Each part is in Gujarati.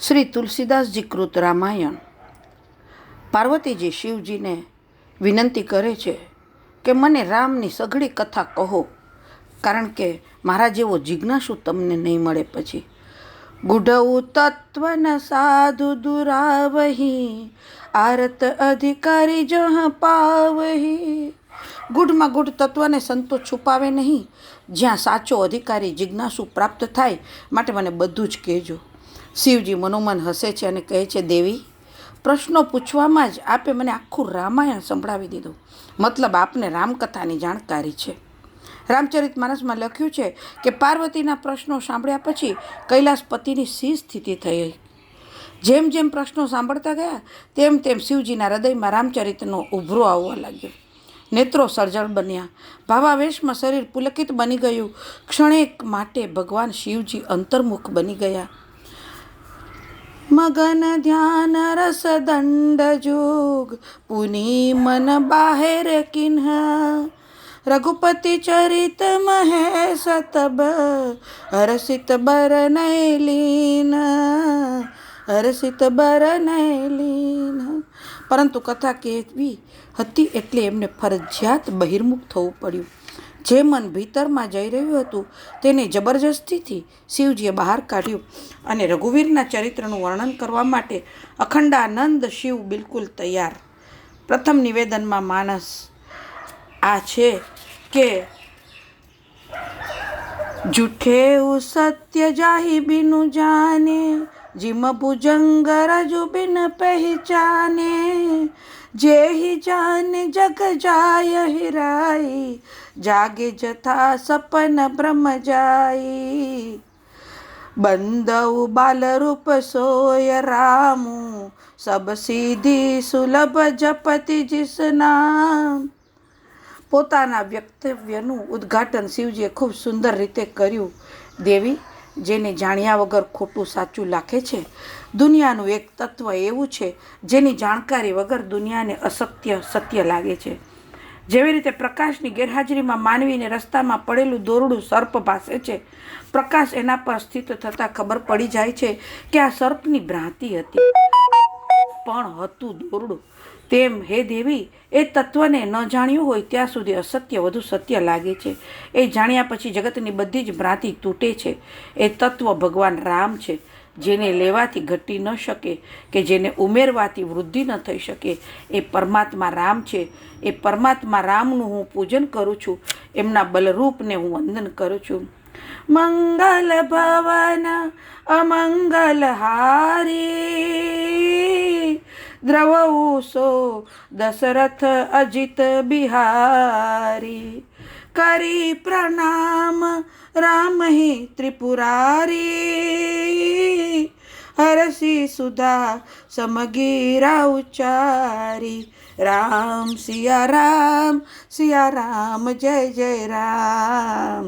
શ્રી તુલસીદાસજી કૃત રામાયણ. પાર્વતીજી શિવજીને વિનંતી કરે છે કે મને રામની સઘળી કથા કહો, કારણ કે મારા જેવો જિજ્ઞાસુ તમને નહીં મળે પછી. ગુઢવું તત્વન સાધુ દુરાવહી, આરત અધિકારી જહ પાવહી. ગુઢમાં ગુઢ તત્વને સંતો છુપાવે નહીં. જ્યાં સાચો અધિકારી જિજ્ઞાસુ પ્રાપ્ત થાય, માટે મને બધું જ કહેજો. શિવજી મનોમન હસે છે અને કહે છે, દેવી, પ્રશ્નો પૂછવામાં જ આપે મને આખું રામાયણ સંભળાવી દીધું. મતલબ આપને રામકથાની જાણકારી છે. રામચરિત માનસમાં લખ્યું છે કે પાર્વતીના પ્રશ્નો સાંભળ્યા પછી કૈલાસપતિની સી સ્થિતિ થઈ? જેમ જેમ પ્રશ્નો સાંભળતા ગયા, તેમ તેમ શિવજીના હૃદયમાં રામચરિતનો ઉભરો આવવા લાગ્યો. નેત્રો સર્જળ બન્યા. ભાવાવેશમાં શરીર પુલકિત બની ગયું. ક્ષણેક માટે ભગવાન શિવજી અંતર્મુખ બની ગયા. મગન ધ્યાન રસ દંડ જોગ, પુની મન બાહેર કિન્હ. રઘુપતિ ચરિત મહે સતબ હરસિત બર નૈલીન હરસિત બર નૈલીન પરંતુ કથા કહેવી હતી એટલે એમને ફરજિયાત બહિર્મુખ થવું પડ્યું. જે મન ભીતરમાં જઈ રહ્યું હતું તેને જબરજસ્તીથી શિવજીએ બહાર કાઢ્યું અને રઘુવીરના ચરિત્રનું વર્ણન કરવા માટે અખંડાનંદ શિવ બિલકુલ તૈયાર. પ્રથમ નિવેદનમાં માણસ આ છે કે જૂઠે સત્ય જાહી બીનું જાને जिम भुजंग रजु बिन पहचाने जेहि जान जग जाय हिराई जागे जथा सपन ब्रह्म जाई બંદવ બાલરૂપ સોય રામુ સબ સીધી સુલભ જપતિ જીસ નામ પોતાના વ્યક્તવ્યનું ઉદ્ઘાટન શિવજીએ ખૂબ સુંદર રીતે કર્યું દેવી જેને જાણ્યા વગર ખોટું સાચું લાગે છે. દુનિયાનું એક તત્વ એવું છે, જેની જાણકારી વગર દુનિયાને અસત્ય સત્ય લાગે છે. જેવી રીતે પ્રકાશની ગેરહાજરીમાં માનવીને રસ્તામાં પડેલું દોરડું સર્પ ભાસે છે. પ્રકાશ એના પર સ્થિત થતાં ખબર પડી જાય છે કે આ સર્પની ભ્રાંતિ હતી. પણ હતું દોરડું. તેમ હે દેવી, એ તત્વને ન જાણ્યું હોય ત્યાં સુધી અસત્ય વધુ સત્ય લાગે છે. એ જાણ્યા પછી જગતની બધી જ ભ્રાંતિ તૂટે છે. એ તત્વ ભગવાન રામ છે, જેને લેવાથી ઘટી ન શકે કે જેને ઉમેરવાથી વૃદ્ધિ ન થઈ શકે. એ પરમાત્મા રામ છે. એ પરમાત્મા રામનું હું પૂજન કરું છું. એમના બલરૂપને હું વંદન કરું છું. મંગલ ભવન અમંગલ હારી. દ્રવઉસો દશરથ અજિત બિહારી કરી પ્રણામ રામ હિ ત્રિપુરારી હરસી સુધા સમગીરા ઉચ્ચારી રામ સિયા રામ સિયા રામ જય જય રામ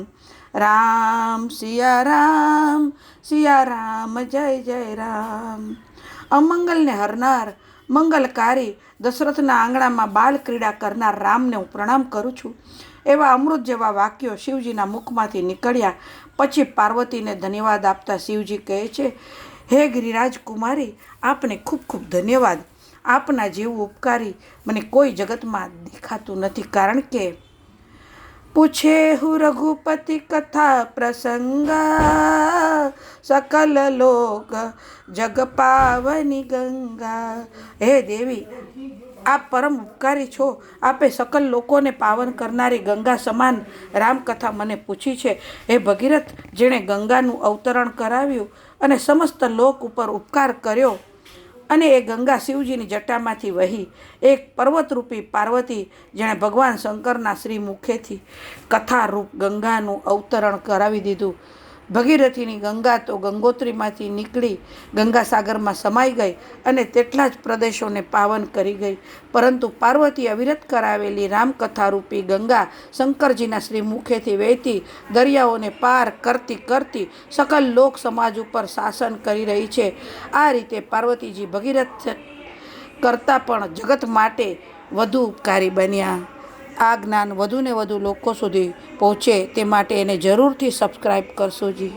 રામ સિયા રામ સિયા રામ જય જય રામ અમંગલને હરનાર મંગલકારી દશરથના આંગણામાં બાળ ક્રીડા કરનાર રામને હું પ્રણામ કરું છું. એવા અમૃત જેવા વાક્યો શિવજીના મુખમાંથી નીકળ્યા. પછી પાર્વતીને ધન્યવાદ આપતા શિવજી કહે છે, હે ગિરિરાજ કુમારી, આપને ખૂબ ખૂબ ધન્યવાદ. આપના જેવું ઉપકારી મને કોઈ જગતમાં દેખાતું નથી કારણ કે પૂછે હું રઘુપતિ કથા પ્રસંગા સકલ લોક જગ પાવની ગંગા હે દેવી આપ પરમ ઉપકારી છો આપે સકલ લોકોને પાવન કરનારી ગંગા સમાન રામકથા મને પૂછી છે। હે ભગીરથ, જેણે ગંગાનું અવતરણ કરાવ્યું અને સમસ્ત લોક ઉપર ઉપકાર કર્યો અને એ ગંગા શિવજીની જટામાંથી વહી એક પર્વતરૂપી પાર્વતી, જેણે ભગવાન શંકરના શ્રી મુખેથી કથારૂપ ગંગાનું અવતરણ કરાવી દીધું. ભગીરથીની ગંગા તો ગંગોત્રીમાંથી નીકળી ગંગાસાગરમાં સમાઈ ગઈ અને તેટલા જ પ્રદેશોને પાવન કરી ગઈ. પરંતુ પાર્વતી અવિરત કરાવેલી રામકથારૂપી ગંગા શંકરજીના શ્રી મુખેથી વહેતી દરિયાઓને પાર કરતી કરતી સકલ લોક સમાજ ઉપર શાસન કરી રહી છે. આ રીતે પાર્વતીજી ભગીરથ કરતાં પણ જગત માટે વધુ ઉપકારી બન્યા. આ જ્ઞાન વધુને વધુ લોકો સુધી પહોંચે તે માટે એને જરૂરથી સબસ્ક્રાઈબ કરશો જી.